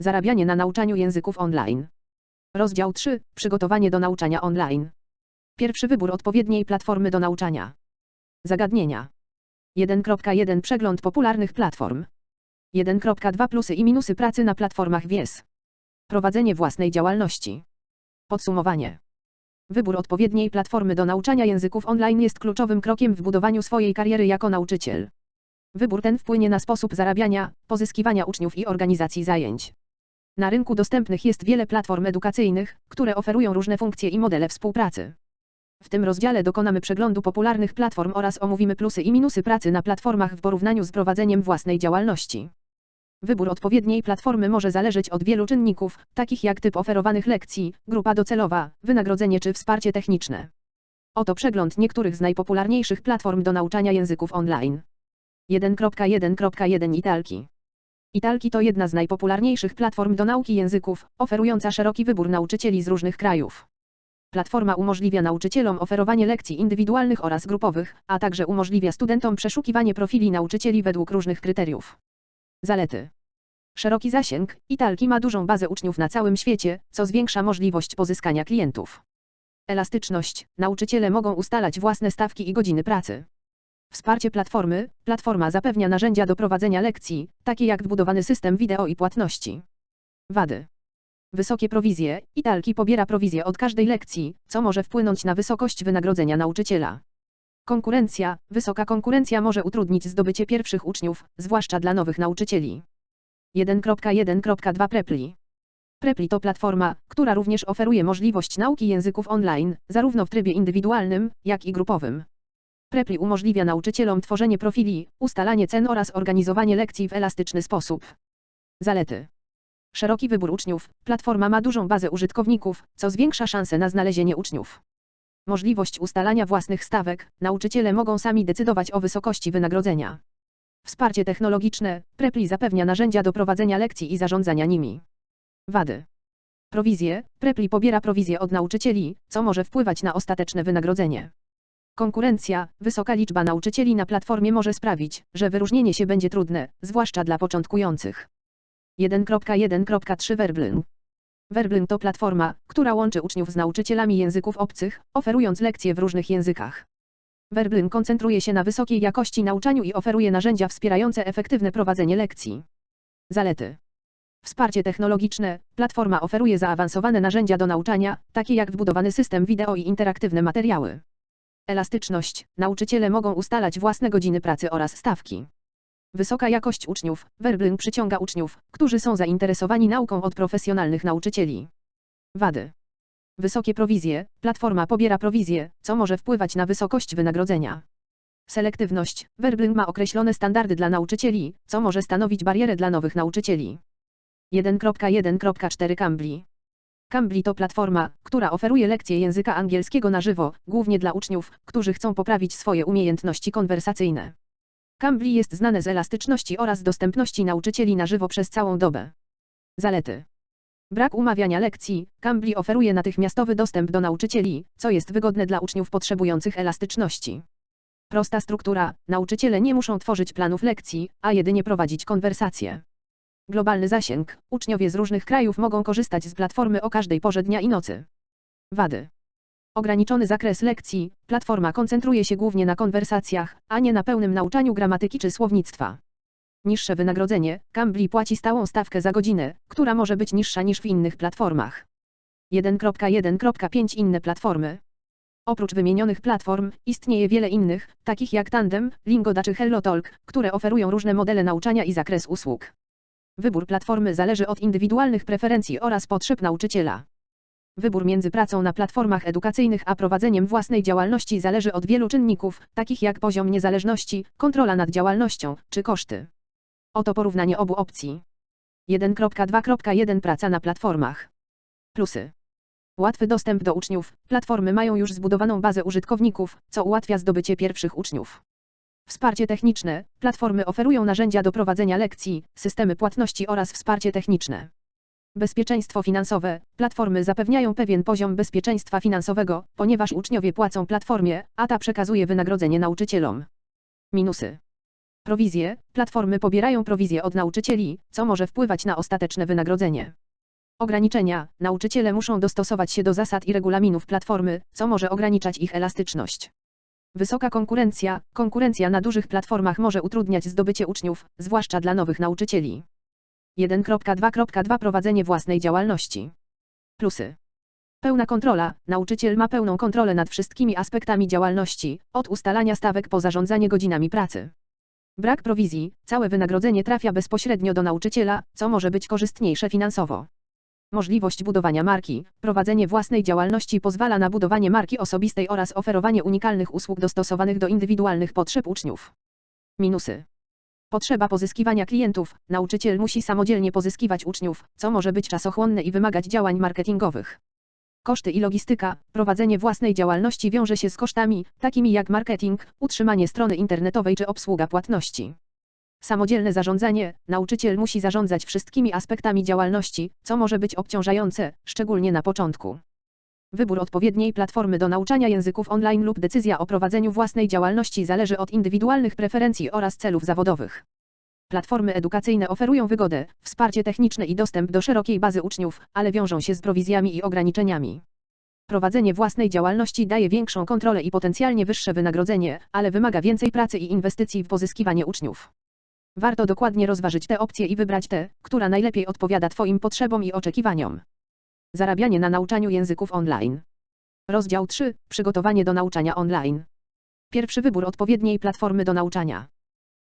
Zarabianie na nauczaniu języków online. Rozdział 3. Przygotowanie do nauczania online. Pierwszy wybór odpowiedniej platformy do nauczania. Zagadnienia. 1.1 Przegląd popularnych platform. 1.2 Plusy i minusy pracy na platformach WIES. Prowadzenie własnej działalności. Podsumowanie. Wybór odpowiedniej platformy do nauczania języków online jest kluczowym krokiem w budowaniu swojej kariery jako nauczyciel. Wybór ten wpłynie na sposób zarabiania, pozyskiwania uczniów i organizacji zajęć. Na rynku dostępnych jest wiele platform edukacyjnych, które oferują różne funkcje i modele współpracy. W tym rozdziale dokonamy przeglądu popularnych platform oraz omówimy plusy i minusy pracy na platformach w porównaniu z prowadzeniem własnej działalności. Wybór odpowiedniej platformy może zależeć od wielu czynników, takich jak typ oferowanych lekcji, grupa docelowa, wynagrodzenie czy wsparcie techniczne. Oto przegląd niektórych z najpopularniejszych platform do nauczania języków online. 1.1.1 Italki. Italki to jedna z najpopularniejszych platform do nauki języków, oferująca szeroki wybór nauczycieli z różnych krajów. Platforma umożliwia nauczycielom oferowanie lekcji indywidualnych oraz grupowych, a także umożliwia studentom przeszukiwanie profili nauczycieli według różnych kryteriów. Zalety. Szeroki zasięg, Italki ma dużą bazę uczniów na całym świecie, co zwiększa możliwość pozyskania klientów. Elastyczność. Nauczyciele mogą ustalać własne stawki i godziny pracy. Wsparcie platformy. Platforma zapewnia narzędzia do prowadzenia lekcji, takie jak wbudowany system wideo i płatności. Wady. Wysokie prowizje. Italki pobiera prowizję od każdej lekcji, co może wpłynąć na wysokość wynagrodzenia nauczyciela. Konkurencja. Wysoka konkurencja może utrudnić zdobycie pierwszych uczniów, zwłaszcza dla nowych nauczycieli. 1.1.2 Prepli. Prepli to platforma, która również oferuje możliwość nauki języków online, zarówno w trybie indywidualnym, jak i grupowym. Prepli umożliwia nauczycielom tworzenie profili, ustalanie cen oraz organizowanie lekcji w elastyczny sposób. Zalety. Szeroki wybór uczniów. Platforma ma dużą bazę użytkowników, co zwiększa szanse na znalezienie uczniów. Możliwość ustalania własnych stawek. Nauczyciele mogą sami decydować o wysokości wynagrodzenia. Wsparcie technologiczne. Prepli zapewnia narzędzia do prowadzenia lekcji i zarządzania nimi. Wady. Prowizje. Prepli pobiera prowizję od nauczycieli, co może wpływać na ostateczne wynagrodzenie. Konkurencja. Wysoka liczba nauczycieli na platformie może sprawić, że wyróżnienie się będzie trudne, zwłaszcza dla początkujących. 1.1.3 Verbling. Verbling to platforma, która łączy uczniów z nauczycielami języków obcych, oferując lekcje w różnych językach. Verbling koncentruje się na wysokiej jakości nauczaniu i oferuje narzędzia wspierające efektywne prowadzenie lekcji. Zalety. Wsparcie technologiczne. Platforma oferuje zaawansowane narzędzia do nauczania, takie jak wbudowany system wideo i interaktywne materiały. Elastyczność. Nauczyciele mogą ustalać własne godziny pracy oraz stawki. Wysoka jakość uczniów. Verbling przyciąga uczniów, którzy są zainteresowani nauką od profesjonalnych nauczycieli. Wady. Wysokie prowizje. Platforma pobiera prowizję, co może wpływać na wysokość wynagrodzenia. Selektywność. Verbling ma określone standardy dla nauczycieli, co może stanowić barierę dla nowych nauczycieli. 1.1.4 Cambly. Cambly to platforma, która oferuje lekcje języka angielskiego na żywo, głównie dla uczniów, którzy chcą poprawić swoje umiejętności konwersacyjne. Cambly jest znane z elastyczności oraz dostępności nauczycieli na żywo przez całą dobę. Zalety. Brak umawiania lekcji. Cambly oferuje natychmiastowy dostęp do nauczycieli, co jest wygodne dla uczniów potrzebujących elastyczności. Prosta struktura. Nauczyciele nie muszą tworzyć planów lekcji, a jedynie prowadzić konwersacje. Globalny zasięg. Uczniowie z różnych krajów mogą korzystać z platformy o każdej porze dnia i nocy. Wady. Ograniczony zakres lekcji. Platforma koncentruje się głównie na konwersacjach, a nie na pełnym nauczaniu gramatyki czy słownictwa. Niższe wynagrodzenie. Cambly płaci stałą stawkę za godzinę, która może być niższa niż w innych platformach. 1.1.5 Inne platformy. Oprócz wymienionych platform, istnieje wiele innych, takich jak Tandem, Lingoda czy HelloTalk, które oferują różne modele nauczania i zakres usług. Wybór platformy zależy od indywidualnych preferencji oraz potrzeb nauczyciela. Wybór między pracą na platformach edukacyjnych a prowadzeniem własnej działalności zależy od wielu czynników, takich jak poziom niezależności, kontrola nad działalnością, czy koszty. Oto porównanie obu opcji. 1.2.1 Praca na platformach. Plusy. Łatwy dostęp do uczniów. Platformy mają już zbudowaną bazę użytkowników, co ułatwia zdobycie pierwszych uczniów. Wsparcie techniczne. Platformy oferują narzędzia do prowadzenia lekcji, systemy płatności oraz wsparcie techniczne. Bezpieczeństwo finansowe. Platformy zapewniają pewien poziom bezpieczeństwa finansowego, ponieważ uczniowie płacą platformie, a ta przekazuje wynagrodzenie nauczycielom. Minusy. Prowizje. Platformy pobierają prowizje od nauczycieli, co może wpływać na ostateczne wynagrodzenie. Ograniczenia. Nauczyciele muszą dostosować się do zasad i regulaminów platformy, co może ograniczać ich elastyczność. Wysoka konkurencja. Konkurencja na dużych platformach może utrudniać zdobycie uczniów, zwłaszcza dla nowych nauczycieli. 1.2.2 Prowadzenie własnej działalności. Plusy. Pełna kontrola. Nauczyciel ma pełną kontrolę nad wszystkimi aspektami działalności, od ustalania stawek po zarządzanie godzinami pracy. Brak prowizji. Całe wynagrodzenie trafia bezpośrednio do nauczyciela, co może być korzystniejsze finansowo. Możliwość budowania marki. Prowadzenie własnej działalności pozwala na budowanie marki osobistej oraz oferowanie unikalnych usług dostosowanych do indywidualnych potrzeb uczniów. Minusy. Potrzeba pozyskiwania klientów. Nauczyciel musi samodzielnie pozyskiwać uczniów, co może być czasochłonne i wymagać działań marketingowych. Koszty i logistyka. Prowadzenie własnej działalności wiąże się z kosztami, takimi jak marketing, utrzymanie strony internetowej czy obsługa płatności. Samodzielne zarządzanie. Nauczyciel musi zarządzać wszystkimi aspektami działalności, co może być obciążające, szczególnie na początku. Wybór odpowiedniej platformy do nauczania języków online lub decyzja o prowadzeniu własnej działalności zależy od indywidualnych preferencji oraz celów zawodowych. Platformy edukacyjne oferują wygodę, wsparcie techniczne i dostęp do szerokiej bazy uczniów, ale wiążą się z prowizjami i ograniczeniami. Prowadzenie własnej działalności daje większą kontrolę i potencjalnie wyższe wynagrodzenie, ale wymaga więcej pracy i inwestycji w pozyskiwanie uczniów. Warto dokładnie rozważyć te opcje i wybrać tę, która najlepiej odpowiada Twoim potrzebom i oczekiwaniom. Zarabianie na nauczaniu języków online. Rozdział 3. Przygotowanie do nauczania online. Pierwszy wybór odpowiedniej platformy do nauczania.